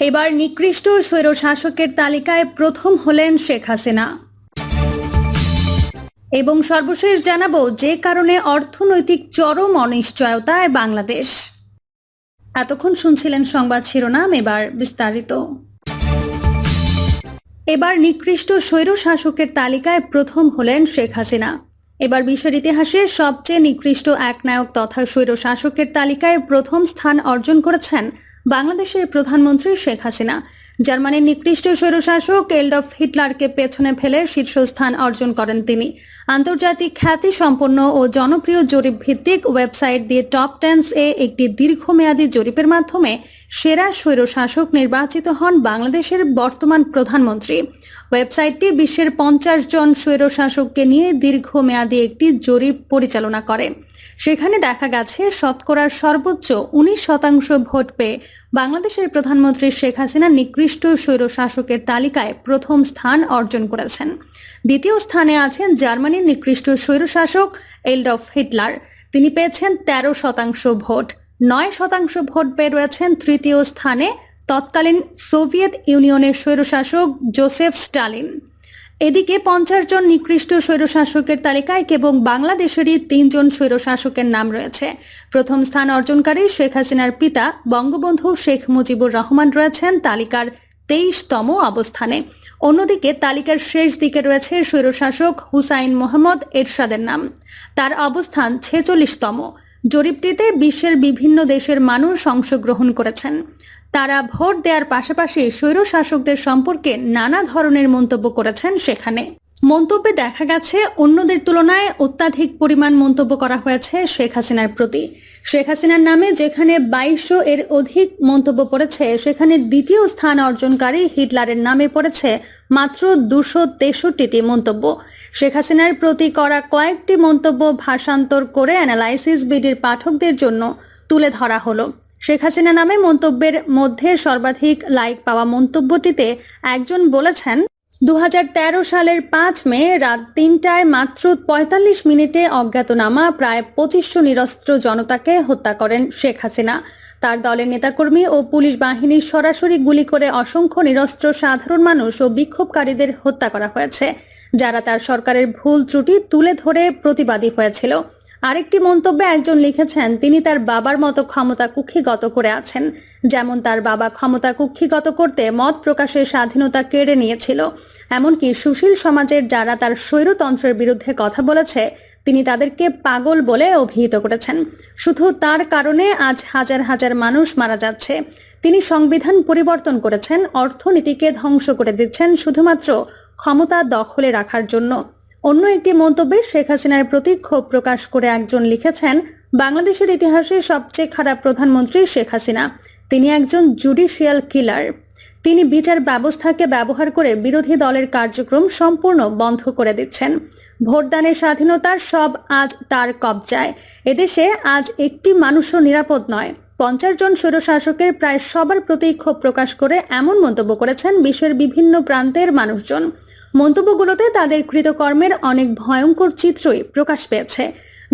এবার নিকৃষ্ট স্বৈর শাসকের তালিকায় প্রথম হলেন শেখ হাসিনা। এবং সর্বশেষ জানাব যে কারণে অর্থনৈতিক চরম অনিশ্চয়তায় বাংলাদেশ। এতক্ষণ শুনছিলেন সংবাদ শিরোনাম, এবার বিস্তারিত। এবার নিকৃষ্ট স্বৈর শাসকের তালিকায় প্রথম হলেন শেখ হাসিনা। এবার বিশ্বের ইতিহাসে সবচেয়ে নিকৃষ্ট এক নায়ক তথা স্বৈর শাসকের তালিকায় প্রথম স্থান অর্জন করেছেন বাংলাদেশের প্রধানমন্ত্রী শেখ হাসিনা জার্মানির নিকৃষ্ট স্বৈরশাসক এলডফ হিটলারকে পেছনে ফেলে শীর্ষস্থান অর্জন করেন তিনি। আন্তর্জাতিক খ্যাতি সম্পন্ন ও জনপ্রিয় জরিপ ভিত্তিক ওয়েবসাইট দিয়ে টপ টেন্স এ একটি দীর্ঘমেয়াদী জরিপের মাধ্যমে সেরা স্বৈরশাসক নির্বাচিত হন বাংলাদেশের বর্তমান প্রধানমন্ত্রী। ওয়েবসাইটটি বিশ্বের পঞ্চাশ জন স্বৈরশাসককে নিয়ে দীর্ঘমেয়াদী একটি জরিপ পরিচালনা করে। সেখানে দেখা গেছে, শতকরার সর্বোচ্চ উনিশ শতাংশ ভোট পেয়ে বাংলাদেশের প্রধানমন্ত্রী শেখ হাসিনা নিকৃষ্ট স্বৈর শাসকের তালিকায় প্রথম স্থান অর্জন করেছেন। দ্বিতীয় স্থানে আছেন জার্মানির নিকৃষ্ট স্বৈরশাসক এলডফ হিটলার। তিনি পেয়েছেন তেরো শতাংশ ভোট। নয় শতাংশ ভোট পেয়ে রয়েছেন তৃতীয় স্থানে তৎকালীন সোভিয়েত ইউনিয়নের স্বৈরশাসক জোসেফ স্টালিন। এদিকে পঞ্চাশ জন নিকৃষ্ট স্বৈরশাসকের তালিকায় কেবল বাংলাদেশেরই তিনজন স্বৈরশাসকের নাম রয়েছে। প্রথম স্থান অর্জনকারী শেখ হাসিনার পিতা বঙ্গবন্ধু শেখ মুজিবুর রহমান রয়েছেন তালিকার তেইশতম অবস্থানে। অন্যদিকে তালিকার শেষ দিকে রয়েছে স্বৈরশাসক হুসাইন মোহাম্মদ এরশাদের নাম। তার অবস্থান ছেচল্লিশতম। জরিপটিতে বিশ্বের বিভিন্ন দেশের মানুষ অংশগ্রহণ করেছেন। তারা ভোট দেওয়ার পাশাপাশি স্বৈর শাসকদের সম্পর্কে নানা ধরনের মন্তব্য করেছেন সেখানে। মন্তব্যে দেখা গেছে, অন্যদের তুলনায় অত্যাধিক পরিমাণ মন্তব্য করা হয়েছে শেখ হাসিনার প্রতি। শেখ হাসিনার নামে যেখানে বাইশশো এর অধিক মন্তব্য পড়েছে, সেখানে দ্বিতীয় স্থান অর্জনকারী হিটলারের নামে পড়েছে মাত্র দুশো তেষট্টিটি মন্তব্য। শেখ হাসিনার প্রতি করা কয়েকটি মন্তব্য ভাষান্তর করে অ্যানালাইসিস বিডির পাঠকদের জন্য তুলে ধরা হলো। শেখ হাসিনা নামে মন্তব্যের মধ্যে সর্বাধিক লাইক পাওয়া মন্তব্যটিতে একজন বলেছেন দু হাজার তেরো সালের পাঁচ মে রাত তিনটায় মাত্র পঁয়তাল্লিশ মিনিটে অজ্ঞাতনামা প্রায় পঁচিশশো নিরস্ত্র জনতাকে হত্যা করেন শেখ হাসিনা। তার দলের নেতাকর্মী ও পুলিশ বাহিনীর সরাসরি গুলি করে অসংখ্য নিরস্ত্র সাধারণ মানুষ ও বিক্ষোভকারীদের হত্যা করা হয়েছে, যারা তার সরকারের ভুল ত্রুটি তুলে ধরে প্রতিবাদী হয়েছিল। আরেকটি মন্তব্যে একজন লিখেছেন, তিনি তার বাবার মতো ক্ষমতা কুক্ষিগত করে আছেন। যেমন তার বাবা ক্ষমতা কুক্ষিগত করতে মত প্রকাশের স্বাধীনতা কেড়ে নিয়েছিল। এমনকি সুশীল সমাজের যারা তার স্বৈরতন্ত্রের বিরুদ্ধে কথা বলেছে, তিনি তাদেরকে পাগল বলে অভিহিত করেছেন। শুধু তার কারণে আজ হাজার হাজার মানুষ মারা যাচ্ছে। তিনি সংবিধান পরিবর্তন করেছেন, অর্থনীতিকে ধ্বংস করে দিচ্ছেন শুধুমাত্র ক্ষমতা দখলে রাখার জন্য। অন্য একটি মন্তব্যে শেখ হাসিনার প্রতি ক্ষোভ প্রকাশ করে একজন লিখেছেন, বাংলাদেশের ইতিহাসে সবচেয়ে খারাপ প্রধানমন্ত্রী শেখ হাসিনা। তিনি একজন জুডিশিয়াল কিলার। তিনি বিচার ব্যবস্থাকে ব্যবহার করে বিরোধী দলের কার্যক্রম সম্পূর্ণ বন্ধ করে দিচ্ছেন। ভোটদানের স্বাধীনতার সব আজ তার কবজায়। এদেশে আজ একটি মানুষও নিরাপদ নয়। পঞ্চাশ জন স্বৈরশাসকের প্রায় সবার প্রতি ক্ষোভ প্রকাশ করে এমন মন্তব্য করেছেন বিশ্বের বিভিন্ন প্রান্তের মানুষজন। মন্তব্যগুলোতে তাদের কৃতকর্মের অনেক ভয়ঙ্কর চিত্রই প্রকাশ পেয়েছে।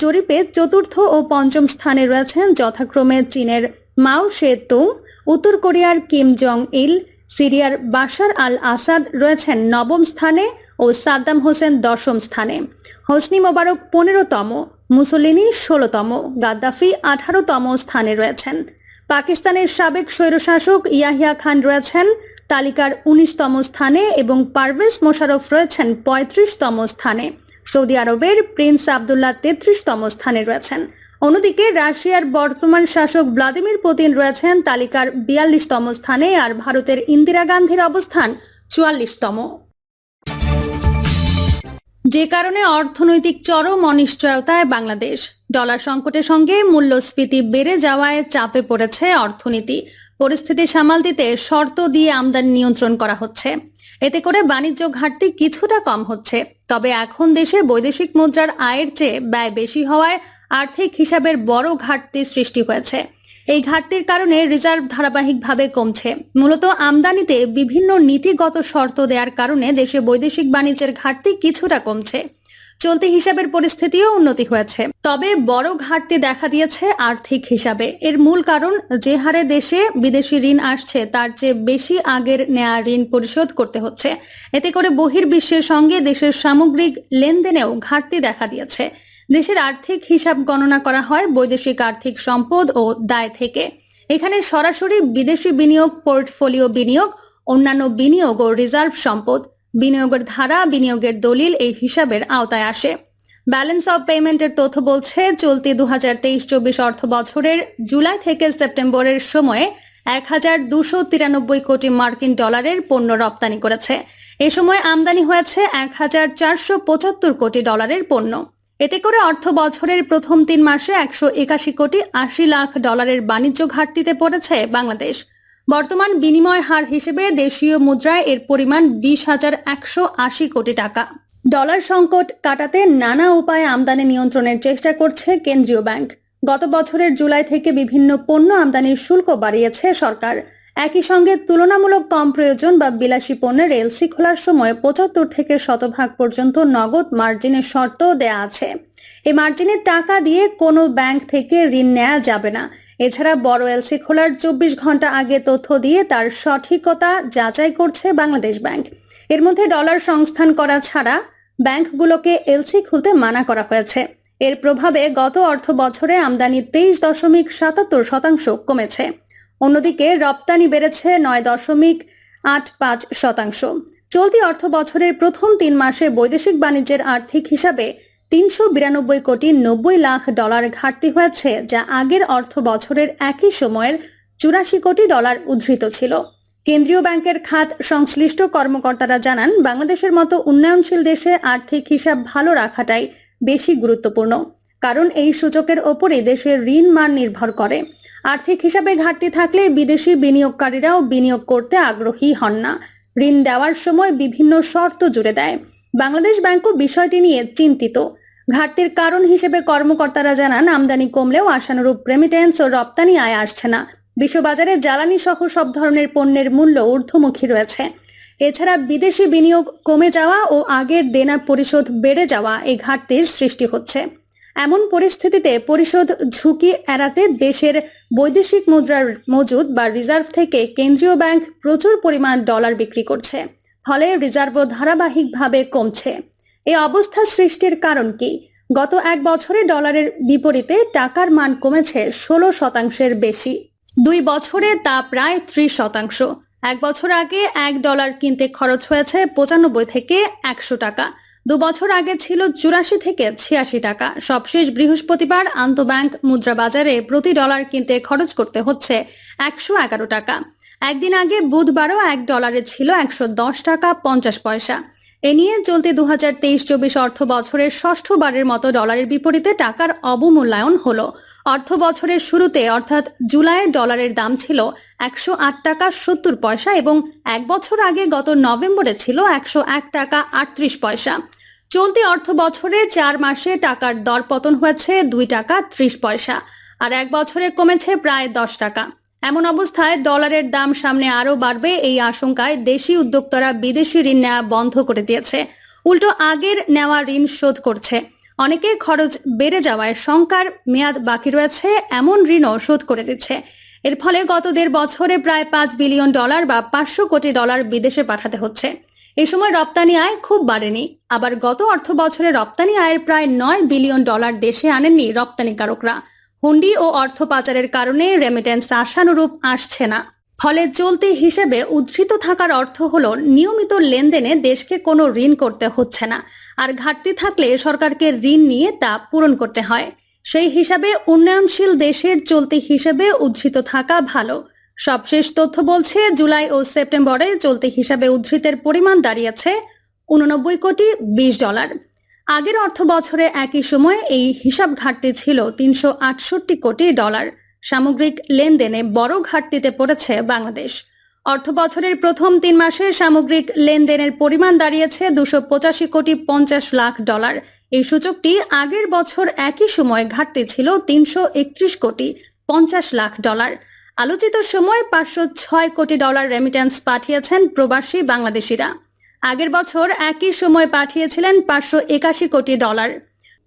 জরিপে চতুর্থ ও পঞ্চম স্থানে রয়েছেন যথাক্রমে চীনের মাও সে তুং উত্তর কোরিয়ার কিম জং ইল সিরিয়ার বাশার আল আসাদ রয়েছেন নবম স্থানে ও সাদ্দাম হোসেন দশম স্থানে। হোসনি মোবারক পনেরোতম। মুসলিনি ষোলোতম গাদ্দাফি আঠারোতম স্থানে রয়েছেন। পাকিস্তানের সাবেক স্বৈরশাসক ইয়াহিয়া খান রয়েছেন, তালিকার উনিশতম স্থানে এবং পারভেজ মোশারফ রয়েছেন পঁয়ত্রিশতম স্থানে। সৌদি আরবের প্রিন্স আবদুল্লাহ তেত্রিশতম স্থানে রয়েছেন। অন্যদিকে রাশিয়ার বর্তমান শাসক ভ্লাদিমির পুতিন রয়েছেন, তালিকার বিয়াল্লিশতম স্থানে, আর ভারতের ইন্দিরা গান্ধীর অবস্থান চুয়াল্লিশতম। যে কারণে অর্থনৈতিক চরম অনিশ্চয়তায় বাংলাদেশ। ডলার সংকটের সঙ্গে মূল্যস্ফীতি বেড়ে যাওয়ায় চাপে পড়েছে অর্থনীতি। পরিস্থিতি সামাল দিতে শর্ত দিয়ে আমদানি নিয়ন্ত্রণ করা হচ্ছে। এতে করে বাণিজ্য ঘাটতি কিছুটা কম হচ্ছে। তবে এখন দেশে বৈদেশিক মুদ্রার আয়ের চেয়ে ব্যয় বেশি হওয়ায় আর্থিক হিসাবের বড় ঘাটতি সৃষ্টি হয়েছে। এই ঘাটতির কারণে রিজার্ভ ধারাবাহিকভাবে কমছে। মূলত আমদানিতে বিভিন্ন নীতিগত শর্ত দেওয়ার কারণে দেশে বৈদেশিক বাণিজ্যের ঘাটতি কিছুটা কমছে। চলতি হিসাবের পরিস্থিতিও উন্নতি হয়েছে। তবে বড় ঘাটতি দেখা দিয়েছে আর্থিক হিসাবে। এর মূল কারণ, যে হারে দেশে বিদেশি ঋণ আসছে, তার চেয়ে বেশি আগের নেয়া ঋণ পরিশোধ করতে হচ্ছে। এতে করে বহির্বিশ্বের সঙ্গে দেশের সামগ্রিক লেনদেনেও ঘাটতি দেখা দিয়েছে। দেশের আর্থিক হিসাব গণনা করা হয়, বৈদেশিক আর্থিক সম্পদ ও দায় থেকে। এখানে সরাসরি বিদেশি বিনিয়োগ, পোর্টফোলিও বিনিয়োগ, অন্যান্য বিনিয়োগ ও রিজার্ভ সম্পদ। বিনিয়োগের ধারা, বিনিয়োগের দলিল এই হিসাবের আওতায় আসে। ব্যালেন্স অফ পেমেন্টের তথ্য বলছে, চলতি দু হাজার তেইশ চব্বিশ অর্থ বছরের জুলাই থেকে সেপ্টেম্বরের সময়ে এক হাজার দুশো তিরানব্বই কোটি মার্কিন ডলারের পণ্য রপ্তানি করেছে। এ সময় আমদানি হয়েছে এক হাজার চারশো পঁচাত্তর কোটি ডলারের পণ্য। এতে করে অর্থ বছরের প্রথম তিন মাসে একশো একাশি কোটি আশি লাখ ডলারের বাণিজ্য ঘাটতিতে পড়েছে বাংলাদেশ। বর্তমান বিনিময় হার হিসেবে দেশীয় মুদ্রায় এর পরিমাণ বিশ হাজার একশো আশি কোটি টাকা। ডলার সংকট কাটাতে নানা উপায়ে আমদানি নিয়ন্ত্রণের চেষ্টা করছে কেন্দ্রীয় ব্যাংক। গত বছরের জুলাই থেকে বিভিন্ন পণ্য আমদানির শুল্ক বাড়িয়েছে সরকার। একই সঙ্গে তুলনামূলক কম প্রয়োজন বা বিলাসী পণ্যের এলসি খোলার সময় পঁচাত্তর থেকে শতভাগ পর্যন্ত নগদ মার্জিনের শর্ত দেয়া আছে। এই মার্জিনের টাকা দিয়ে কোনো ব্যাংক থেকে ঋণ নেওয়া যাবে না। এছাড়া বড় এলসি খোলার চব্বিশ ঘণ্টা আগে তথ্য দিয়ে তার সঠিকতা যাচাই করছে বাংলাদেশ ব্যাংক। এর মধ্যে ডলার সংস্থান করা ছাড়া ব্যাংকগুলোকে এলসি খুলতে মানা করা হয়েছে। এর প্রভাবে গত অর্থ বছরে আমদানি তেইশ দশমিক সাতাত্তর শতাংশ কমেছে। অন্যদিকে রপ্তানি বেড়েছে নয় দশমিক আট পাঁচ শতাংশ। চলতি অর্থ বছরের প্রথম তিন মাসে বৈদেশিক বাণিজ্যের আর্থিক হিসাবে তিনশো বিরানব্বই কোটি নব্বই লাখ ডলার ঘাটতি হয়েছে, যা আগের অর্থ বছরের একই সময়ের চুরাশি কোটি ডলার উদ্ধৃত ছিল। কেন্দ্রীয় ব্যাংকের খাত সংশ্লিষ্ট কর্মকর্তারা জানান, বাংলাদেশের মতো উন্নয়নশীল দেশে আর্থিক হিসাব ভালো রাখাটাই বেশি গুরুত্বপূর্ণ, কারণ এই সূচকের ওপরই দেশের ঋণ মান নির্ভর করে। আর্থিক হিসাবে ঘাটতি থাকলে বিদেশি বিনিয়োগকারীরাও বিনিয়োগ করতে আগ্রহী হন না। ঋণ দেওয়ার সময় বিভিন্ন শর্ত জুড়ে দেয়। বাংলাদেশ ব্যাংকও বিষয়টি নিয়ে চিন্তিত। ঘাটতির কারণ হিসেবে কর্মকর্তারা জানান, আমদানি কমলেও আশানুরূপ রেমিটেন্স ও রপ্তানি আয় আসছে না। বিশ্ববাজারে জ্বালানি সহ সব ধরনের পণ্যের মূল্য ঊর্ধ্বমুখী রয়েছে। এছাড়া বিদেশি বিনিয়োগ কমে যাওয়া ও আগের দেনা পরিশোধ বেড়ে যাওয়া এই ঘাটতির সৃষ্টি হচ্ছে। এমন পরিস্থিতিতে পরিশোধ ঝুঁকি এড়াতে দেশের বৈদেশিক মুদ্রার মজুদ বা রিজার্ভ থেকে কেন্দ্রীয় ব্যাংক প্রচুর পরিমাণ ডলার বিক্রি করছে, ফলে রিজার্ভও ধারাবাহিকভাবে কমছে। এই অবস্থা সৃষ্টির কারণ কি? গত এক বছরে ডলারের বিপরীতে টাকার মান কমেছে ষোলো শতাংশের বেশি। দুই বছরে তা প্রায় ত্রিশ শতাংশ। এক বছর আগে এক ডলার কিনতে খরচ হয়েছে পঁচানব্বই থেকে একশো টাকা। দু বছর আগে ছিল চুরাশি থেকে ছিয়াশি টাকা। সবশেষ বৃহস্পতিবার আন্তঃব্যাংক মুদ্রা বাজারে প্রতি ডলার কিনতে খরচ করতে হচ্ছে একশো এগারো টাকা। একদিন আগে বুধবারও এক ডলারে ছিল একশো দশ টাকা পঞ্চাশ পয়সা। এ নিয়ে চলতি দু হাজার তেইশ চব্বিশ অর্থ বছরের ষষ্ঠবারের মতো ডলারের বিপরীতে টাকার অবমূল্যায়ন হলো। অর্থ বছরের শুরুতে অর্থাৎ জুলাইয়ে ডলারের দাম ছিল একশো আট টাকা সত্তর পয়সা এবং এক বছর আগে গত নভেম্বরে ছিল একশো এক টাকা আটত্রিশ পয়সা। চলতি অর্থ বছরে চার মাসে টাকার দর পতন হয়েছে দুই টাকা ত্রিশ পয়সা, আর এক বছরে কমেছে প্রায় দশ টাকা। এমন অবস্থায় ডলারের দাম সামনে আরও বাড়বে এই আশঙ্কায় দেশি উদ্যোক্তারা বিদেশি ঋণ নেওয়া বন্ধ করে দিয়েছে। উল্টো আগের নেওয়া ঋণ শোধ করছে। অনেকে খরচ বেড়ে যাওয়ায় শঙ্কার মেয়াদ বাকি রয়েছে, এমন ঋণও শোধ করে দিচ্ছে। এর ফলে গত দেড় বছরে প্রায় পাঁচ বিলিয়ন ডলার বা পাঁচশো কোটি ডলার বিদেশে পাঠাতে হচ্ছে। এ সময় রপ্তানি আয় খুব বাড়েনি। আবার গত অর্থ বছরে রপ্তানি আয়ের প্রায় নয় বিলিয়ন ডলার দেশে আনেননি রপ্তানিকারকরা। হুন্ডি ও অর্থ পাচারের কারণে রেমিটেন্স আশানুরূপ আসছে না। ফলে চলতি হিসেবে উদ্ধৃত থাকার অর্থ হলো, নিয়মিত লেনদেনে দেশকে কোনো ঋণ করতে হচ্ছে না। আর ঘাটতি থাকলে সরকারকে ঋণ নিয়ে তা পূরণ করতে হয়। সেই হিসাবে উন্নয়নশীল দেশের চলতি হিসেবে উদ্ধৃত থাকা ভালো। সবশেষ তথ্য বলছে, জুলাই ও সেপ্টেম্বরে চলতি হিসাবে উদ্ধৃতের পরিমাণ দাঁড়িয়েছে উননব্বই কোটি বিশ ডলার। আগের অর্থ বছরে একই সময়ে এই হিসাব ঘাটতি ছিল তিনশো আটষট্টি কোটি ডলার। সামগ্রিক লেনদেনে বড় ঘাটতিতে পড়েছে বাংলাদেশ। অর্থ বছরের প্রথম তিন মাসে সামগ্রিক লেনদেনের পরিমাণ দাঁড়িয়েছে দুশো পঁচাশি কোটি পঞ্চাশ লাখ ডলার। এই সূচকটি আগের বছর একই সময় ঘাটতি ছিল তিনশো একত্রিশ কোটি পঞ্চাশ লাখ ডলার। আলোচিত সময় পাঁচশো ছয় কোটি ডলার রেমিটেন্স পাঠিয়েছেন প্রবাসী বাংলাদেশিরা। আগের বছর একই সময় পাঠিয়েছিলেন পাঁচশো একাশি কোটি ডলার।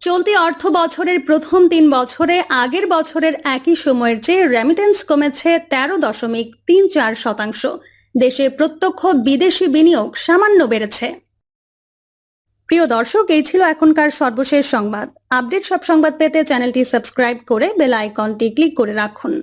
চলতি অর্থ বছরের প্রথম তিন বছরে আগের বছরের একই সময়ের চেয়ে রেমিটেন্স কমেছে তেরো দশমিক তিন চার শতাংশ। দেশে প্রত্যক্ষ বিদেশি বিনিয়োগ সামান্য বেড়েছে। প্রিয় দর্শক, এই ছিল এখনকার সর্বশেষ সংবাদ। আপডেট সব সংবাদ পেতে চ্যানেলটি সাবস্ক্রাইব করে বেল আইকনটি ক্লিক করে রাখুন।